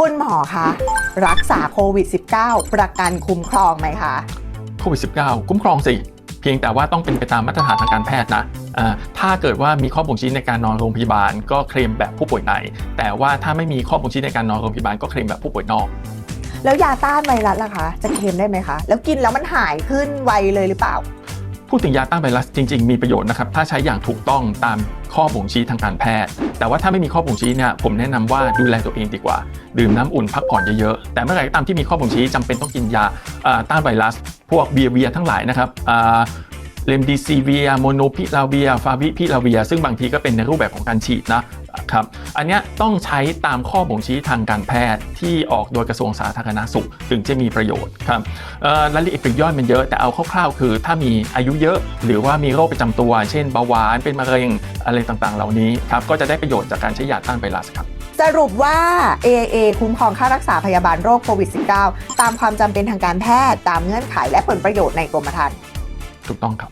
คุณหมอคะรักษาโควิด -19 ประกันคุ้มครองไหมคะโควิด -19 คุ้มครองสิ เพียงแต่ว่าต้องเป็นไปตามมาตรฐานทางการแพทย์นะอ่าถ้าเกิดว่ามีข้อบ่งชี้ในการนอนโรงพยาบาล ก็เคลมแบบผู้ป่วยใน แต่ว่าถ้าไม่มีข้อบ่งชี้ในการนอนโรงพยาบาลก็เคลมแบบผู้ป่วยนอก แล้วยาต้านไวรัสล่ะคะ จะเคลมได้ไหมคะ แล้วกินแล้วมันหายขึ้นไวเลยหรือเปล่า พูดถึงยาต้านไวรัสจริง ๆ มีประโยชน์นะครับ ถ้าใช้อย่างถูกต้องตามข้อบ่งชี้ทางการแพทย์ แต่ว่าถ้าไม่มีข้อบ่งชี้เนี่ยผมแนะนำว่าดูแลตัวเองดีกว่า ดื่มน้ำอุ่นพักผ่อนเยอะ ๆ แต่เมื่อไหร่ก็ตามที่มีข้อบ่งชี้จำเป็นต้องกินยาอ่าต้านไวรัส พวกเบียเวียทั้งหลายนะครับเลมดีซีเวียโมโนพิลาเวียฟาวิพิลาเวีย ซึ่งบางทีก็เป็นในรูปแบบของการฉีดนะ ครับ อันเนี้ยต้องใช้ตามข้อบ่งชี้ทางการแพทย์ที่ออกโดยกระทรวงสาธารณสุข ถึงจะมีประโยชน์ครับเอ่อรายละเอียดปลีกย่อยมันเยอะแต่เอาคร่าวๆ คือ ถ้ามีอายุเยอะ หรือว่ามีโรคประจำตัว เช่นเบาหวานเป็นมะเร็งอะไรต่างๆ เหล่านี้ครับก็จะได้ประโยชน์จากการใช้ยาต้านไวรัสครับสรุปว่า AAA คุ้มครองค่ารักษาพยาบาลโรคโควิด -19 ตามความจำเป็นทางการแพทย์ ตามเงื่อนไขและผลประโยชน์ในกรมธรรม์ถูกต้องครับ